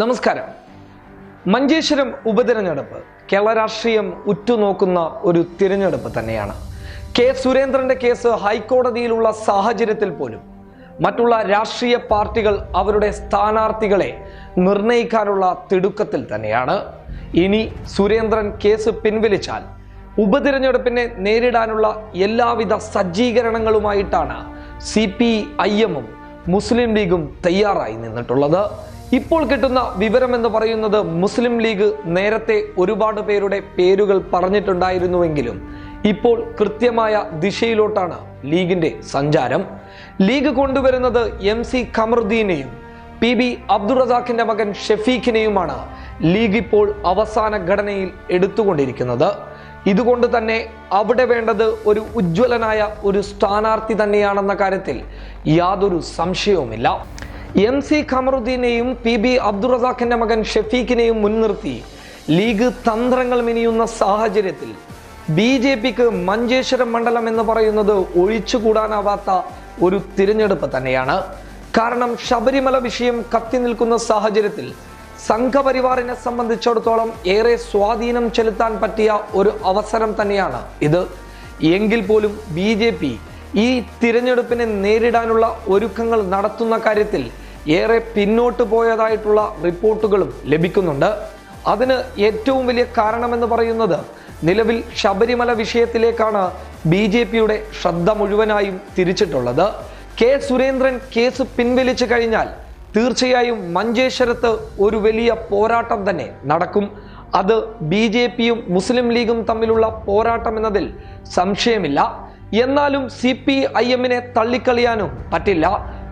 നമസ്കാരം. മഞ്ചേശ്വരം ഉപതിരഞ്ഞെടുപ്പ് കേരള രാഷ്ട്രീയം ഉറ്റുനോക്കുന്ന ഒരു തിരഞ്ഞെടുപ്പ് തന്നെയാണ്. കെ സുരേന്ദ്രന്റെ കേസ് ഹൈക്കോടതിയിലുള്ള സാഹചര്യത്തിൽ പോലും മറ്റുള്ള രാഷ്ട്രീയ പാർട്ടികൾ അവരുടെ സ്ഥാനാർത്ഥികളെ നിർണയിക്കാനുള്ള തിടുക്കത്തിൽ തന്നെയാണ്. ഇനി സുരേന്ദ്രൻ കേസ് പിൻവലിച്ചാൽ ഉപതിരഞ്ഞെടുപ്പിനെ നേരിടാനുള്ള എല്ലാവിധ സജ്ജീകരണങ്ങളുമായിട്ടാണ് സി പി ഐ എമ്മും മുസ്ലിം ലീഗും തയ്യാറായി നിന്നിട്ടുള്ളത്. ഇപ്പോൾ കിട്ടുന്ന വിവരം എന്ന് പറയുന്നത് മുസ്ലിം ലീഗ് നേരത്തെ ഒരുപാട് പേരുടെ പേരുകൾ പറഞ്ഞിട്ടുണ്ടായിരുന്നുവെങ്കിലും ഇപ്പോൾ കൃത്യമായ ദിശയിലോട്ടാണ് ലീഗിന്റെ സഞ്ചാരം. ലീഗ് കൊണ്ടുവരുന്നത് എം സി ഖമറുദ്ദീനെയും പി ബി അബ്ദുറസാഖിന്റെ മകൻ ഷെഫീഖിനെയുമാണ് ലീഗ് ഇപ്പോൾ അവസാന ഘടനയിൽ എടുത്തുകൊണ്ടിരിക്കുന്നത്. ഇതുകൊണ്ട് തന്നെ അവിടെ വേണ്ടത് ഒരു ഉജ്ജ്വലനായ ഒരു സ്ഥാനാർത്ഥി തന്നെയാണെന്ന കാര്യത്തിൽ യാതൊരു സംശയവുമില്ല. എം സി ഖമറുദ്ദീനെയും പി ബി അബ്ദുറസാഖിന്റെ മകൻ ഷെഫീഖിനെയും മുൻനിർത്തി. ലീഗ് തന്ത്രങ്ങൾ മിനിയുന്ന സാഹചര്യത്തിൽ ബി ജെ പിക്ക് മഞ്ചേശ്വരം മണ്ഡലം എന്ന് പറയുന്നത് ഒഴിച്ചുകൂടാനാവാത്ത ഒരു തിരഞ്ഞെടുപ്പ് തന്നെയാണ്. കാരണം ശബരിമല വിഷയം കത്തി നിൽക്കുന്ന സാഹചര്യത്തിൽ സംഘപരിവാറിനെ സംബന്ധിച്ചിടത്തോളം ഏറെ സ്വാധീനം ചെലുത്താൻ പറ്റിയ ഒരു അവസരം തന്നെയാണ് ഇത്. എങ്കിൽ പോലും ബി ജെ പി ഈ തിരഞ്ഞെടുപ്പിനെ നേരിടാനുള്ള ഒരുക്കങ്ങൾ നടത്തുന്ന കാര്യത്തിൽ ഏറെ പിന്നോട്ട് പോയതായിട്ടുള്ള റിപ്പോർട്ടുകളും ലഭിക്കുന്നുണ്ട്. അതിന് ഏറ്റവും വലിയ കാരണമെന്ന് പറയുന്നത് നിലവിൽ ശബരിമല വിഷയത്തിലേക്കാണ് ബി ജെ പിയുടെ ശ്രദ്ധ മുഴുവനായും തിരിച്ചിട്ടുള്ളത്. കെ സുരേന്ദ്രൻ കേസ് പിൻവലിച്ചു കഴിഞ്ഞാൽ തീർച്ചയായും മഞ്ചേശ്വരത്ത് ഒരു വലിയ പോരാട്ടം തന്നെ നടക്കും. അത് ബി ജെ പിയും മുസ്ലിം ലീഗും തമ്മിലുള്ള പോരാട്ടം എന്നതിൽ സംശയമില്ല. എന്നാലും സി പി ഐ എമ്മിനെ തള്ളിക്കളിയാനും പറ്റില്ല.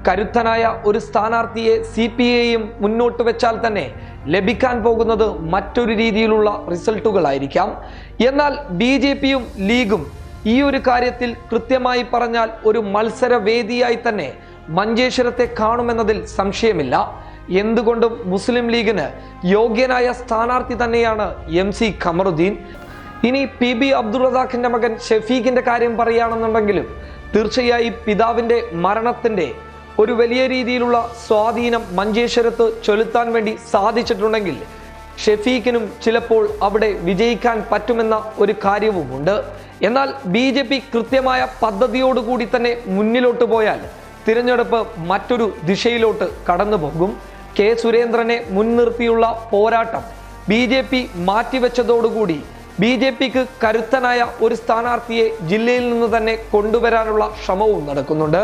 കരുത്തനായ ഒരു സ്ഥാനാർത്ഥിയെ സി പി ഐയും മുന്നോട്ട് വെച്ചാൽ തന്നെ ലഭിക്കാൻ പോകുന്നത് മറ്റൊരു രീതിയിലുള്ള റിസൾട്ടുകളായിരിക്കാം. എന്നാൽ ബി ജെ പിയും ലീഗും ഈ ഒരു കാര്യത്തിൽ കൃത്യമായി പറഞ്ഞാൽ ഒരു മത്സരവേദിയായി തന്നെ മഞ്ചേശ്വരത്തെ കാണുമെന്നതിൽ സംശയമില്ല. എന്തുകൊണ്ടും മുസ്ലിം ലീഗിന് യോഗ്യനായ സ്ഥാനാർത്ഥി തന്നെയാണ് എം സി ഖമറുദ്ദീൻ. ഇനി പി ബി അബ്ദുൾ റസാഖിന്റെ മകൻ ഷെഫീഖിന്റെ കാര്യം പറയുകയാണെന്നുണ്ടെങ്കിലും തീർച്ചയായും പിതാവിന്റെ മരണത്തിന്റെ ഒരു വലിയ രീതിയിലുള്ള സ്വാധീനം മഞ്ചേശ്വരത്ത് ചെലുത്താൻ വേണ്ടി സാധിച്ചിട്ടുണ്ടെങ്കിൽ ഷെഫീഖിനും ചിലപ്പോൾ അവിടെ വിജയിക്കാൻ പറ്റുമെന്ന ഒരു കാര്യവുമുണ്ട്. എന്നാൽ ബി ജെ പി കൃത്യമായ പദ്ധതിയോടുകൂടി തന്നെ മുന്നിലോട്ട് പോയാൽ തിരഞ്ഞെടുപ്പ് മറ്റൊരു ദിശയിലോട്ട് കടന്നു പോകും കെ സുരേന്ദ്രനെ മുൻനിർത്തിയുള്ള പോരാട്ടം ബി ജെ പി മാറ്റിവെച്ചതോടുകൂടി ബി ജെ പിക്ക് കരുത്തനായ ഒരു സ്ഥാനാർത്ഥിയെ ജില്ലയിൽ നിന്ന് തന്നെ കൊണ്ടുവരാനുള്ള ശ്രമവും നടക്കുന്നുണ്ട്.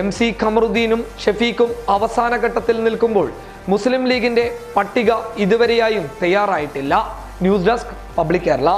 എം സി ഖമറുദ്ദീനും ഷഫീഖും അവസാന ഘട്ടത്തിൽ നിൽക്കുമ്പോൾ മുസ്ലിം ലീഗിന്റെ പട്ടിക ഇതുവരെയായും തയ്യാറായിട്ടില്ല. News desk public Kerala.